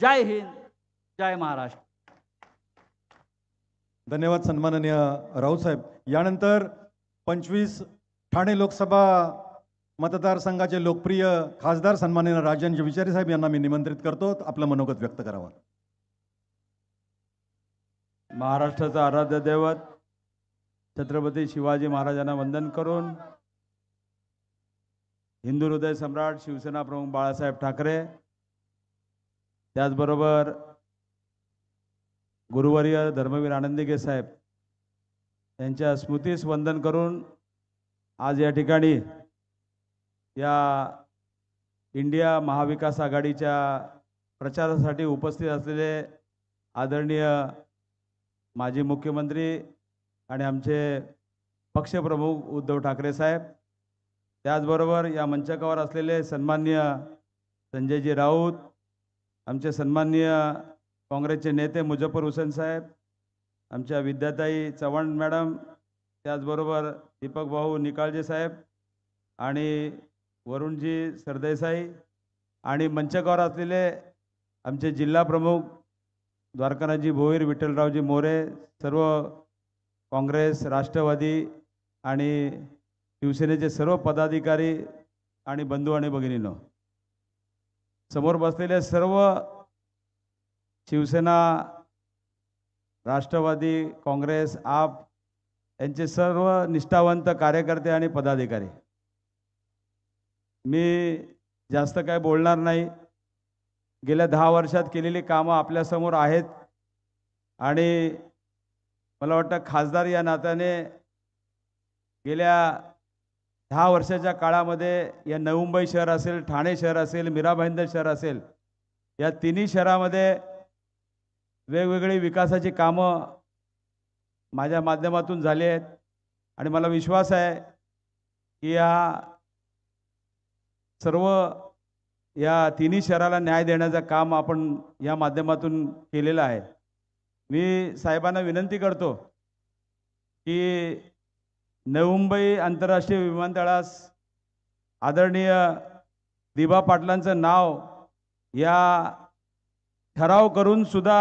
जय हिंद जय महाराष्ट्र. धन्यवाद सन्माननीय राऊत साहेब. यानंतर पंचवीस ठाणे लोकसभा मतदारसंघाचे लोकप्रिय खासदार सन्माननीय राजन विचारे साहेब यांना मी निमंत्रित करतो. आपलं मनोगत व्यक्त करावं. महाराष्ट्राचं आराध्य दैवत छत्रपती शिवाजी महाराजांना वंदन करून हिंदू हृदय सम्राट शिवसेना प्रमुख बाळासाहेब ठाकरे त्याचबरोबर गुरुवर्य धर्मवीर आनंदिगे साहेब यांच्या स्मृतीस वंदन करून आज या ठिकाणी या इंडिया महाविकास आघाडीच्या प्रचारासाठी उपस्थित असलेले आदरणीय माजी मुख्यमंत्री आणि आमचे पक्षप्रमुख उद्धव ठाकरे साहेब त्याचबरोबर या मंचकावर असलेले सन्माननीय संजयजी राऊत आमचे सन्माननीय काँग्रेसचे नेते मुजफ्फर हुसेन साहेब आमच्या विद्याताई चव्हाण मॅडम त्याचबरोबर दीपक भाऊ निकाळजे साहेब आणि वरुणजी सरदेसाई आणि मंचकावर असलेले आमचे जिल्हा प्रमुख द्वारकानाथजी भोईर विठ्ठलरावजी मोरे सर्व काँग्रेस राष्ट्रवादी आणि शिवसेनेचे सर्व पदाधिकारी आणि बंधू आणि भगिनींनो. समोर बसलेले सर्व शिवसेना राष्ट्रवादी काँग्रेस आप यांचे सर्व निष्ठावंत कार्यकर्ते आणि पदाधिकारी. मी जास्त काय बोलणार नाही. गेल्या दहा वर्षात केलेली कामं आपल्यासमोर आहेत. आणि मला वाटतं खासदार या नात्याने गेल्या दहा वर्षाच्या काळामध्ये या नवी मुंबई शहर असेल ठाणे शहर असेल मीरा भाईंदर शहर असेल या तिन्ही शहरामध्ये वेगवेगळी विकासाची कामं माझ्या माध्यमातून झाली आहेत. आणि मला विश्वास आहे की या सर्व या तिन्ही शहराला न्याय देण्याचं काम आपण या माध्यमातून केलेलं आहे. मी साहेबांना विनंती करतो की नवी मुंबई आंतरराष्ट्रीय विमानतळास आदरणीय दिबा पाटलांचं नाव या ठराव करून सुद्धा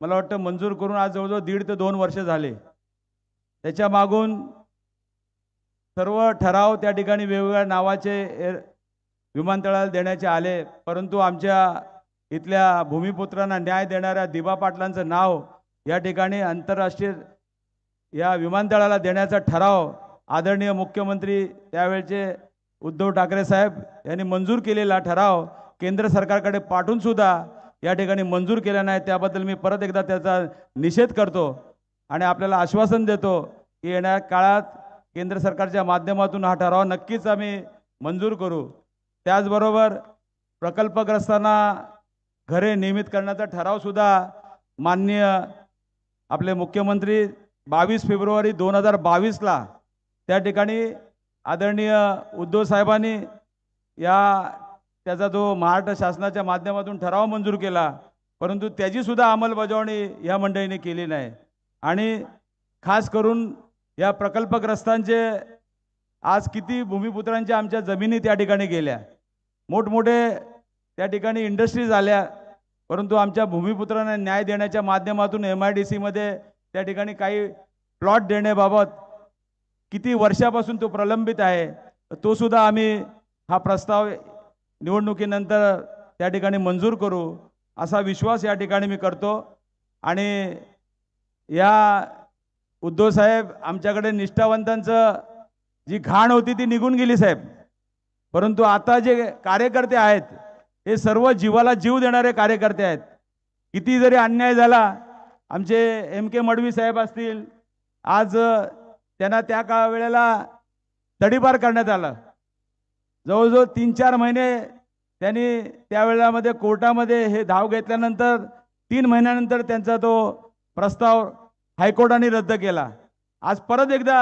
मला वाटतं मंजूर करून आज जवळजवळ दीड ते दोन वर्ष झाले. त्याच्या मागून सर्व ठराव त्या ठिकाणी वेगवेगळ्या नावाचे एअर विमानतळाला देण्याचे आले. परंतु आमच्या इथल्या भूमिपुत्रांना न्याय देणाऱ्या दिबा पाटलांचं नाव या ठिकाणी आंतरराष्ट्रीय या विमानतळाला देण्याचा ठराव आदरणीय मुख्यमंत्री त्यावेळचे उद्धव ठाकरे साहेब यांनी मंजूर केलेला ठराव केंद्र सरकारकडे पाठवून सुद्धा या ठिकाणी मंजूर केला नाही. त्याबद्दल मी परत एकदा त्याचा निषेध करतो आणि आपल्याला आश्वासन देतो की येणाऱ्या काळात केंद्र सरकारच्या माध्यमातून हा ठराव नक्कीच आम्ही मंजूर करू. त्याचबरोबर प्रकल्पग्रस्तांना घरे नियमित करण्याचा ठरावसुद्धा माननीय आपले मुख्यमंत्री बावीस फेब्रुवारी दोन हजार बावीसला त्या ठिकाणी आदरणीय उद्धव साहेबांनी या त्याचा जो महाराष्ट्र शासनाच्या माध्यमातून ठराव मंजूर केला परंतु त्याचीसुद्धा अंमलबजावणी या मंडळीने केली नाही. आणि खास करून या प्रकल्पग्रस्तांचे आज किती भूमिपुत्रांच्या आमच्या जमिनी त्या ठिकाणी गेल्या. मोठमोठे त्या ठिकाणी इंडस्ट्रीज आल्या परंतु आमच्या भूमिपुत्रांना न्याय देण्याच्या माध्यमातून एम आय डी सीमध्ये त्या ठिकाणी काही प्लॉट देण्याबाबत किती वर्षापासून तो प्रलंबित आहे तो सुद्धा आम्ही हा प्रस्ताव निवडणुकीनंतर त्या ठिकाणी मंजूर करू असा विश्वास या ठिकाणी मी करतो. आणि या उद्धव साहेब आमच्याकडे निष्ठावंतांचं जी घाण होती ती निघून गेली साहेब. परंतु आता जे कार्यकर्ते आहेत हे सर्व जीवाला जीव देणारे कार्यकर्ते आहेत. किती जरी अन्याय झाला आमचे एम के मडवी साहेब असतील आज त्यांना त्या का वेळेला तडीपार करण्यात आलं. जवळजवळ तीन चार महिने त्यांनी त्यावेळेमध्ये कोर्टामध्ये हे धाव घेतल्यानंतर तीन महिन्यानंतर त्यांचा तो प्रस्ताव हायकोर्टाने रद्द केला. आज परत एकदा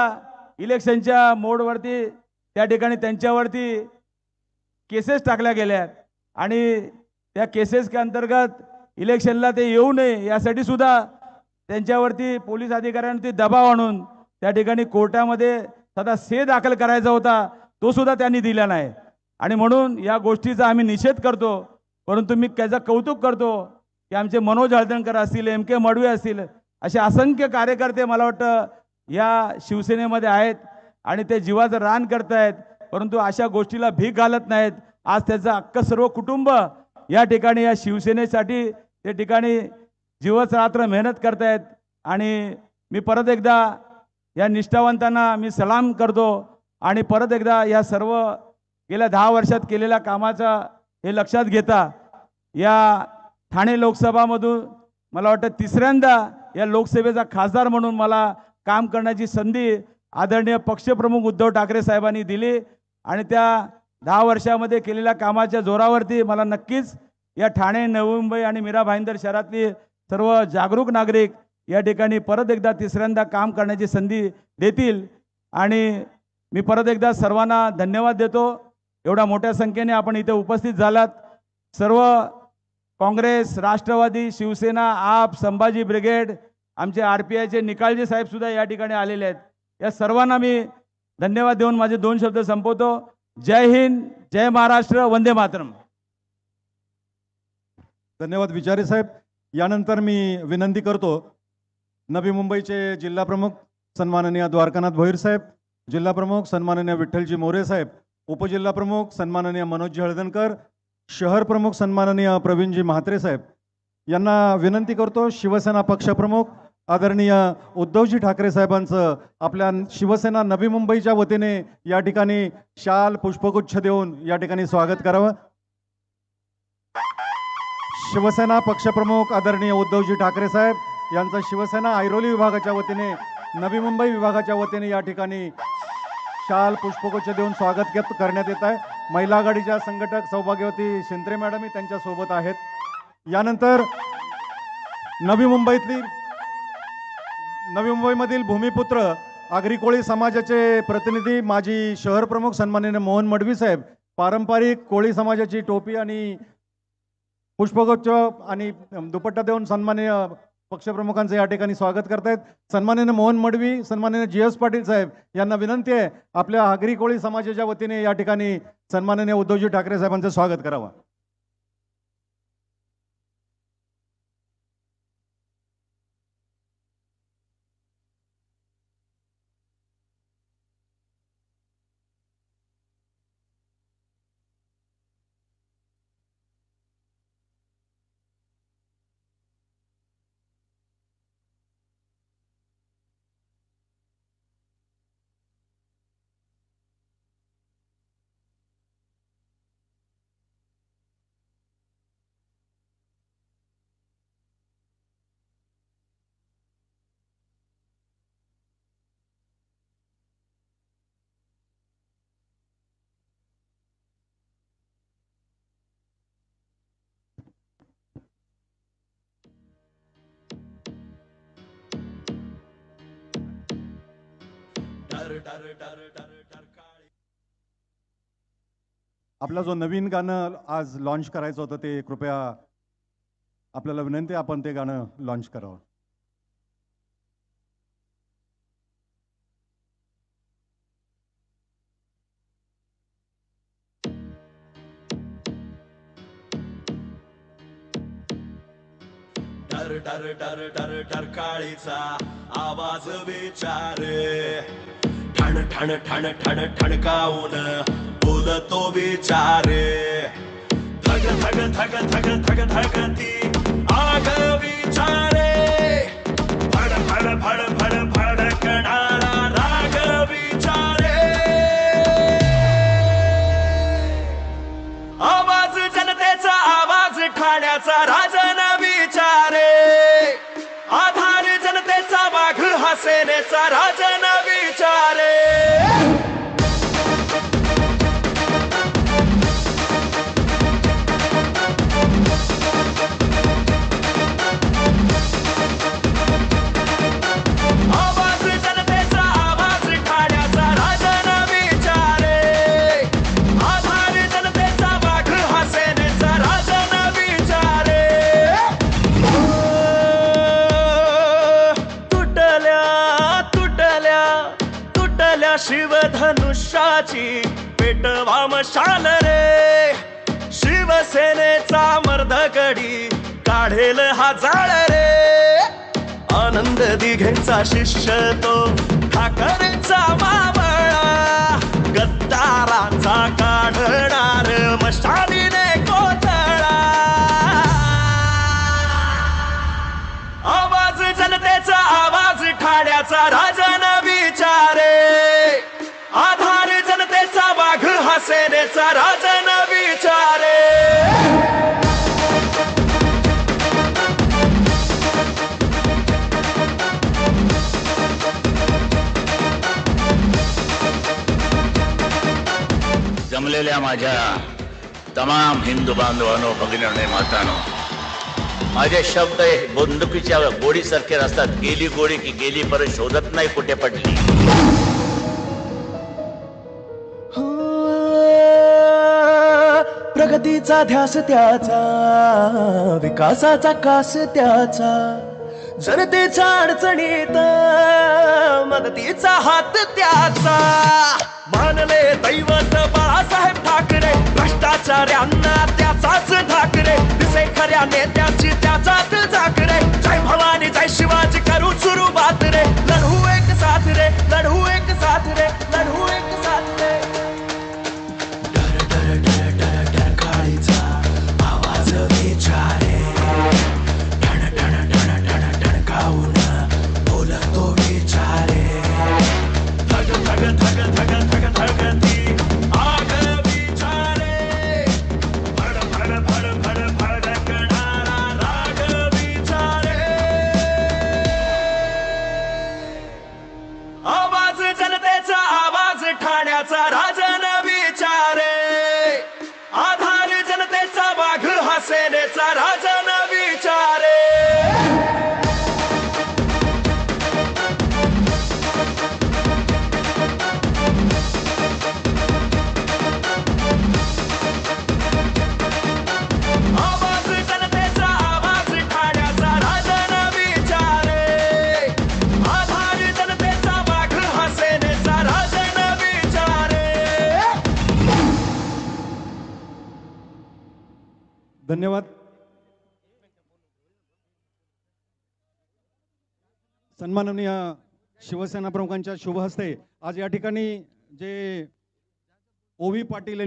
इलेक्शनच्या मोडवरती त्या ठिकाणी त्यांच्यावरती केसेस टाकल्या गेल्या आणि त्या केसेस अंतर्गत इलेक्शनला ते येऊ नये यासाठी सुद्धा त्यांच्यावरती पोलीस अधिकाऱ्यांवरती दबाव आणून त्या ठिकाणी कोर्टामध्ये सदा से दाखल करायचा होता तो सुद्धा त्यांनी दिला नाही. आणि म्हणून या गोष्टीचा आम्ही निषेध करतो परंतु मी त्याचं कौतुक करतो की आमचे मनोज हळदणकर असतील एम के मडवे असतील असे असंख्य कार्यकर्ते मला वाटतं या शिवसेनेमध्ये आहेत आणि ते जीवाचं रान करतायत परंतु अशा गोष्टीला भीक घालत नाहीत. आज त्याचं अख्खं सर्व कुटुंब या ठिकाणी या शिवसेनेसाठी त्या ठिकाणी जीवच रात्र मेहनत करतायत. आणि मी परत एकदा या निष्ठावंतांना मी सलाम करतो आणि परत एकदा या सर्व गेल्या दहा वर्षात केलेल्या कामाचा हे लक्षात घेता या ठाणे लोकसभामधून मला वाटतं तिसऱ्यांदा या लोकसभेचा खासदार म्हणून मला काम करण्याची संधी आदरणीय पक्षप्रमुख उद्धव ठाकरे साहेबांनी दिली आणि त्या दहा वर्षामध्ये केलेल्या कामाच्या जोरावरती मला नक्कीच या ठाणे नवी मुंबई आणि मीरा भाईंदर शहरातली सर्व जागरूक नागरिक या ठिकाणी परत एकदा तिसऱ्यांदा काम करण्याची संधी देतील. आणि मी परत एकदा सर्वांना धन्यवाद देतो. एवढ्या मोठ्या संख्येने आपण इथे उपस्थित झालात. सर्व काँग्रेस राष्ट्रवादी शिवसेना आप संभाजी ब्रिगेड आमचे आर पी आयचे निकालजी साहेब सुद्धा या ठिकाणी आलेले आहेत. या सर्वांना मी धन्यवाद देऊन माझे दोन शब्द संपवतो. जय हिंद जय महाराष्ट्र वंदे मातरम. धन्यवाद विचारे साहेब. यानंतर मी विनंती करतो नवी मुंबईचे जिल्हा प्रमुख सन्माननीय द्वारकानाथ भोईर साहेब जिल्हा प्रमुख सन्माननीय विठ्ठलजी मोरे साहेब उपजिल्हा प्रमुख सन्माननीय मनोजजी हळदणकर शहर प्रमुख सन्माननीय प्रवीणजी म्हात्रे साहेब. यांना विनंती करतो शिवसेना पक्षप्रमुख आदरणीय उद्धवजी ठाकरे साहेबांचं आपल्या शिवसेना नवी मुंबईच्या वतीने या ठिकाणी शाल पुष्पगुच्छ देऊन या ठिकाणी स्वागत करावं. शिवसेना पक्षप्रमुख आदरणीय उद्धवजी ठाकरे साहेब यांचा शिवसेना ऐरोली विभागाच्या वतीने नवी मुंबई विभागाच्या वतीने या ठिकाणी शाल पुष्पगुच्छ देऊन स्वागत करण्यात येत आहे. महिला आघाडीच्या संघटक सौभाग्यवती शिंत्रे मॅडम ही त्यांच्यासोबत आहेत. यानंतर नवी मुंबईतली नवी मुंबईमधील भूमिपुत्र आगरी कोळी समाजाचे प्रतिनिधी माजी शहर प्रमुख सन्माननीय मोहन मडवी साहेब पारंपरिक कोळी समाजाची टोपी आणि पुष्पगुच्छ आणि दुपट्टा देऊन सन्मान्य पक्षप्रमुखांचं या ठिकाणी स्वागत करतायत. सन्माननीय मोहन मडवी सन्माननीय जी एस पाटील साहेब यांना विनंती आहे आपल्या आगरी कोळी समाजाच्या वतीने या ठिकाणी सन्माननीय उद्धवजी ठाकरे साहेबांचं स्वागत करावं. आपला जो नवीन गाणं आज लॉन्च करायचं होतं ते कृपया आपल्याला विनंती आपण ते गाणं लॉन्च करावं. डर डर डर डर डर काळीचा आवाज विचारे. ठण ठण ठण ठण ठणकावून बोलतो विचारे. धग धग धग धग धग धगती आग विचारे. फड फड फड फड फडकणारा राग विचारे. आवाज जनतेचा आवाज ठाण्याचा राजन विचारे. आधार जनतेचा वाघ हा सेनेचा राजन पेटवा मशाल रे. शिवसेनेचा मर्द कडी काढेल हा जाळ रे. आनंद दिघेचा शिष्य तो ठाकरेचा मावळा. गद्दारांचा काढणार मशालीने कोचा सेनेचा राजन विचारे। जमलेल्या माझ्या तमाम हिंदू बांधवांनो भगिनी मातानो माझे शब्द हे बंदुकीच्या गोडीसारखे असतात गेली गोडी की गेली परत शोधत नाही कुठे पडली. प्रगतीचा ध्यास त्याचा विकासाचा कास त्याचा. जनतेच्या अडचणीत मदतीचा हात त्याचा. मानले दैवत बाळासाहेब ठाकरे भ्रष्टाचार्यांना त्याचाच ठाकरे. दिसे खऱ्या नेत्याची त्याचाच झाकरे. जय भवानी जय शिवाजी करू सुरुवात रे. लढू एक साथ रे लढू एक साथ रे लढू एक धन्यवाद. सन्माननीय शिवसेना प्रमुखांच्या शुभ हस्ते आज या ठिकाणी जे ओवी पाटील